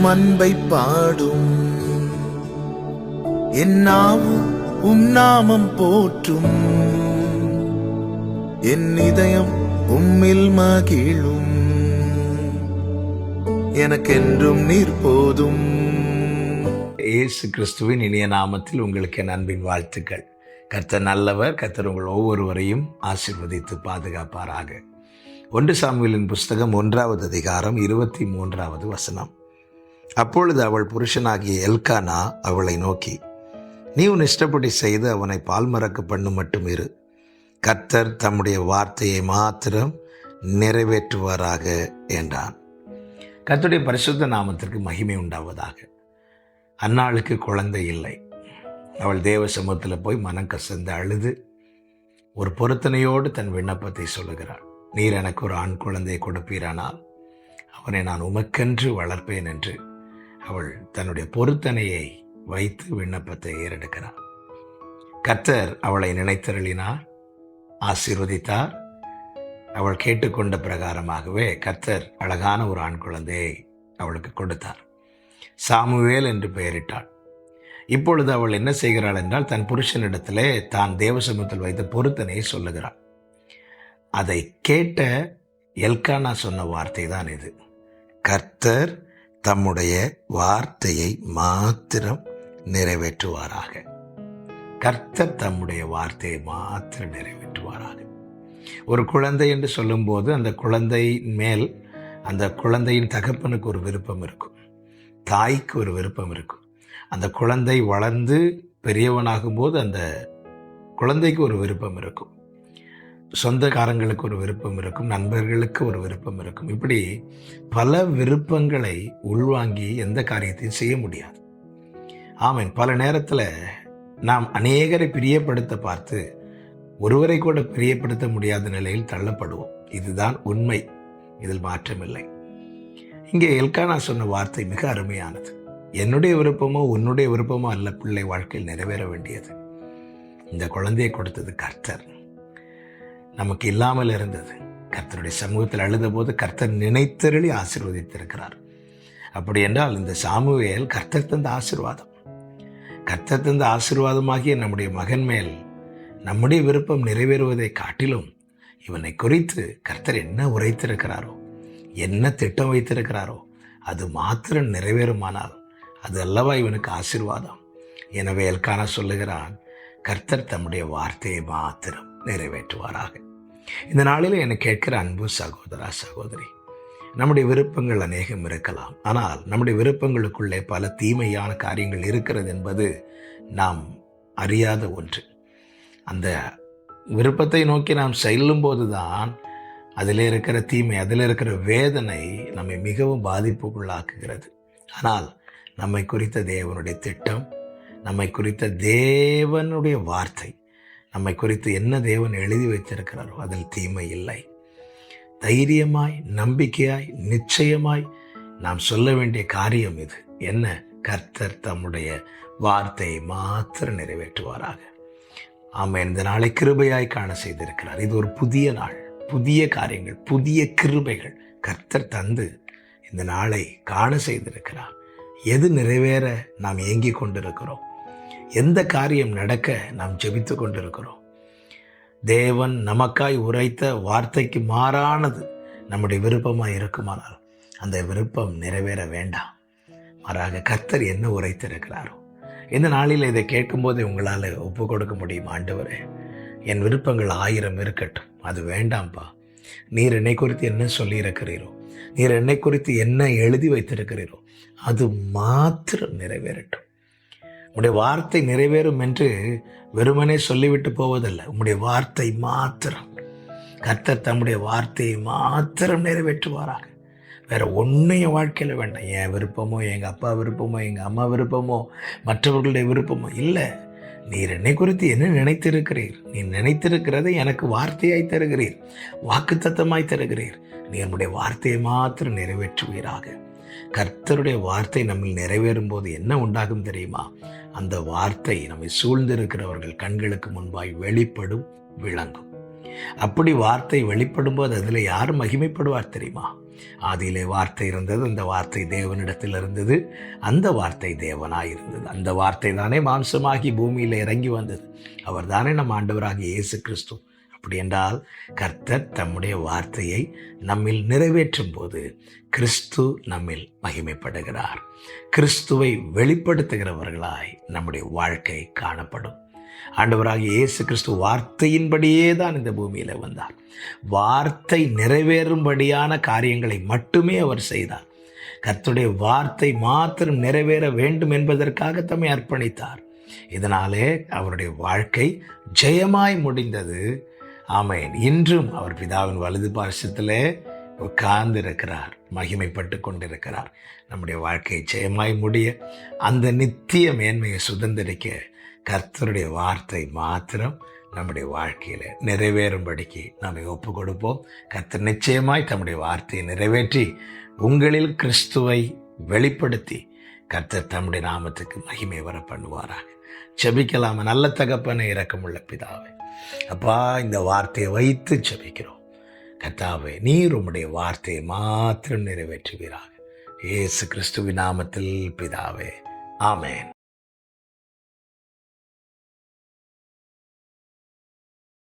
உம் அன்பை பாடும். என்னாவும் உம் நாமம் போற்றும். என் இதயம் உம்மில் மகிழும். எனக்கென்றும் நீர் போதும். இயேசு கிறிஸ்துவின் இனிய நாமத்தில் உங்களுக்கு என் அன்பின் வாழ்த்துக்கள். கர்த்தர் நல்லவர் கர்த்தர் உங்கள் ஒவ்வொருவரையும் ஆசீர்வதித்து பாதுகாப்பாராக. ஒன்று சாமியலின் புஸ்தகம் ஒன்றாவது அதிகாரம் இருபத்தி மூன்றாவது வசனம். அப்பொழுது அவள் புருஷனாகிய எல்கானா அவளை நோக்கி நீ உன் இஷ்டப்படி செய்து அவனை பால்மறக்க பண்ணு மட்டும் இரு. கர்த்தர் தம்முடைய வார்த்தையை மாத்திரம் நிறைவேற்றுவாராக என்றான். கர்த்தருடைய பரிசுத்த நாமத்திற்கு மகிமை உண்டாவதாக. அன்னாளுக்கு குழந்தை இல்லை. அவள் தேவ சமூகத்தில் போய் மனம் கசந்து அழுது ஒரு பொருத்தனையோடு தன் விண்ணப்பத்தை சொல்லுகிறாள். நீர் எனக்கு ஒரு ஆண் குழந்தையை கொடுப்பீரானால் அவனை நான் உமக்கென்று வளர்ப்பேன் என்று அவள் தன்னுடைய பொருத்தனையை வைத்து விண்ணப்பத்தை ஏறெடுக்கிறாள். கர்த்தர் அவளை நினைத்தருளினார் ஆசீர்வதித்தார். அவள் கேட்டுக்கொண்ட பிரகாரமாகவே கர்த்தர் அழகான ஒரு ஆண் குழந்தையை அவளுக்கு கொடுத்தார். சாமுவேல் என்று பெயரிட்டாள். இப்பொழுது அவள் என்ன செய்கிறாள் என்றால் தன் புருஷனிடத்திலே தான் தேவசமத்தில் வைத்த பொருத்தனையை சொல்லுகிறாள். அதை கேட்ட எல்கானா சொன்ன வார்த்தை தான் இது. கர்த்தர் தம்முடைய வார்த்தையை மாத்திரம் நிறைவேற்றுவாராக. கர்த்தர் தம்முடைய வார்த்தையை மாத்திரம் நிறைவேற்றுவாராக. ஒரு குழந்தை என்று சொல்லும்போது அந்த குழந்தை மேல் அந்த குழந்தையின் தகப்பனுக்கு ஒரு விருப்பம் இருக்கும். தாய்க்கு ஒரு விருப்பம் இருக்கும். அந்த குழந்தை வளர்ந்து பெரியவனாகும் போது அந்த குழந்தைக்கு ஒரு விருப்பம் இருக்கும். சொந்தக்காரங்களுக்கு ஒரு விருப்பம் இருக்கும் நண்பர்களுக்கு ஒரு விருப்பம் இருக்கும். இப்படி பல விருப்பங்களை உள்வாங்கி எந்த காரியத்தையும் செய்ய முடியாது. ஆமீன். பல நேரத்தில் நாம் அநேகரை பிரியப்படுத்த பார்த்து ஒருவரை கூட பிரியப்படுத்த முடியாத நிலையில் தள்ளப்படுவோம். இதுதான் உண்மை. இதில் மாற்றமில்லை. இங்கே எல்கானா சொன்ன வார்த்தை மிக அருமையானது. என்னுடைய விருப்பமோ உன்னுடைய விருப்பமோ அல்ல பிள்ளை வாழ்க்கையில் நிறைவேற வேண்டியது. இந்த குழந்தையை கொடுத்தது கர்த்தர். நமக்கு இல்லாமல் இருந்தது. கர்த்தருடைய சமூகத்தில் அழுத போது கர்த்தர் நினைத்தருளி ஆசீர்வதித்திருக்கிறார். அப்படி என்றால் இந்த சாமுவேல் கர்த்தர் தந்த ஆசீர்வாதம். கர்த்தர் தந்த ஆசிர்வாதமாகிய நம்முடைய மகன் மேல் நம்முடைய விருப்பம் நிறைவேறுவதை காட்டிலும் இவனை குறித்து கர்த்தர் என்ன உரைத்திருக்கிறாரோ என்ன திட்டம் வைத்திருக்கிறாரோ அது மாத்திரம் நிறைவேறுமானால் அது அல்லவா இவனுக்கு ஆசீர்வாதம்? எனவே எல்கான சொல்லுகிறான் கர்த்தர் தம்முடைய வார்த்தையை மாத்திரம். நிறைவேற்றுவாராக. இந்த நாளில் என்னை கேட்கிற அன்பு சகோதரா சகோதரி நம்முடைய விருப்பங்கள் அநேகம் இருக்கலாம். ஆனால் நம்முடைய விருப்பங்களுக்குள்ளே பல தீமையான காரியங்கள் இருக்கிறது என்பது நாம் அறியாத ஒன்று. அந்த விருப்பத்தை நோக்கி நாம் செல்லும்போது தான் அதில் இருக்கிற தீமை அதில் இருக்கிற வேதனை நம்மை மிகவும் பாதிப்புக்குள்ளாக்குகிறது. ஆனால் நம்மை குறித்த தேவனுடைய திட்டம் நம்மை குறித்த தேவனுடைய வார்த்தை நம்மை குறித்து என்ன தேவன் எழுதி வைத்திருக்கிறாரோ அதில் தீமை இல்லை. தைரியமாய் நம்பிக்கையாய் நிச்சயமாய் நாம் சொல்ல வேண்டிய காரியம் இது. என்ன? கர்த்தர் தம்முடைய வார்த்தையை மாத்திரம் நிறைவேற்றுவாராக. ஆமாம் இந்த நாளை கிருபையாய் காண செய்திருக்கிறார். இது ஒரு புதிய நாள். புதிய காரியங்கள் புதிய கிருபைகள் கர்த்தர் தந்து இந்த நாளை காண செய்திருக்கிறார். எது நிறைவேற நாம் ஏங்கிக் கொண்டிருக்கிறோம்? எந்த காரியம் நடக்க நாம் ஜெபித்து கொண்டிருக்கிறோம்? தேவன் நமக்காய் உரைத்த வார்த்தைக்கு மாறானது நம்முடைய விருப்பமாக இருக்குமானால் அந்த விருப்பம் நிறைவேற வேண்டாம். மாறாக கர்த்தர் என்ன உரைத்திருக்கிறாரோ? இந்த நாளில் இதை கேட்கும்போது உங்களால் ஒப்பு கொடுக்க முடியும் ஆண்டவரே. என் விருப்பங்கள் ஆயிரம் இருக்கட்டும். அது வேண்டாம்ப்பா நீர் என்னை குறித்து என்ன சொல்லியிருக்கிறீரோ? நீர் என்னை குறித்து என்ன எழுதி வைத்திருக்கிறீரோ? அது மாத்திரம் நிறைவேறட்டும். உன்னுடைய வார்த்தை நிறைவேறும் என்று வெறுமனே சொல்லிவிட்டு போவதல்ல. உம்முடைய வார்த்தை மாத்திரம். கர்த்தர் தம்முடைய வார்த்தையை மாத்திரம் நிறைவேற்றுவாராக. வேற என் வாழ்க்கையில் வேண்டாம். என் விருப்பமோ எங்கள் அப்பா விருப்பமோ எங்கள் அம்மா விருப்பமோ மற்றவர்களுடைய விருப்பமோ இல்லை. நீர் என்னை குறித்து என்ன நினைத்திருக்கிறீர்? நீ நினைத்திருக்கிறதை எனக்கு வார்த்தையாய் தருகிறீர். வாக்குத்தத்தமாய் தருகிறீர். நீ என்னுடைய வார்த்தையை மாத்திரம் நிறைவேற்றுவீராக. கர்த்தருடைய வார்த்தை நம்மில் நிறைவேறும் போது என்ன உண்டாகும் தெரியுமா? அந்த வார்த்தை நம்மை சூழ்ந்திருக்கிறவர்கள் கண்களுக்கு முன்பாய் வெளிப்படும் விளங்கும். அப்படி வார்த்தை வெளிப்படும் போது அதில் யார் மகிமைப்படுவார் தெரியுமா? ஆதியிலே வார்த்தை இருந்தது அந்த வார்த்தை தேவனிடத்தில் இருந்தது அந்த வார்த்தை தேவனாய் இருந்தது. அந்த வார்த்தை தானே மாம்சமாகி பூமியில் இறங்கி வந்தது. அவர் தானே நம் ஆண்டவராகிய இயேசு கிறிஸ்து. அப்படி என்றால் கர்த்தர் தம்முடைய வார்த்தையை நம்மில் நிறைவேற்றும் போது கிறிஸ்து நம்மில் மகிமைப்படுகிறார். கிறிஸ்துவை வெளிப்படுத்துகிறவர்களாய் நம்முடைய வாழ்க்கை காணப்படும். ஆண்டவராக இயேசு கிறிஸ்து வார்த்தையின்படியே தான் இந்த பூமியில் வந்தார். வார்த்தை நிறைவேறும்படியான காரியங்களை மட்டுமே அவர் செய்தார். கர்த்துடைய வார்த்தை மாத்திரம் நிறைவேற வேண்டும் என்பதற்காக தம்மை அர்ப்பணித்தார். இதனாலே அவருடைய வாழ்க்கை ஜெயமாய் முடிந்தது. ஆமையன் இன்றும் அவர் பிதாவின் வலது பார்சத்திலே உட்கார்ந்திருக்கிறார் மகிமைப்பட்டு கொண்டிருக்கிறார். நம்முடைய வாழ்க்கையை ஜெயமாய் முடிய அந்த நித்திய மேன்மையை சுதந்திரிக்க கர்த்தருடைய வார்த்தை மாத்திரம் நம்முடைய வாழ்க்கையில் நிறைவேறும்படிக்கு நம்மை ஒப்பு கொடுப்போம் கர்த்தர் நிச்சயமாய் தம்முடைய வார்த்தையை நிறைவேற்றி உங்களில் கிறிஸ்துவை வெளிப்படுத்தி கர்த்தர் தம்முடைய நாமத்துக்கு மகிமை வர பண்ணுவாராக செபிக்கலாம நல்ல தகப்பனை இறக்கமுள்ள பிதாவை. அப்பா இந்த வார்த்தையை வைத்து ஜபிக்கிறோம். கத்தாவே நீர் உம்முடைய வார்த்தையை மாத்திரம் நிறைவேற்றுவீராக. இயேசு கிறிஸ்துவின் நாமத்தில் பிதாவே ஆமேன்.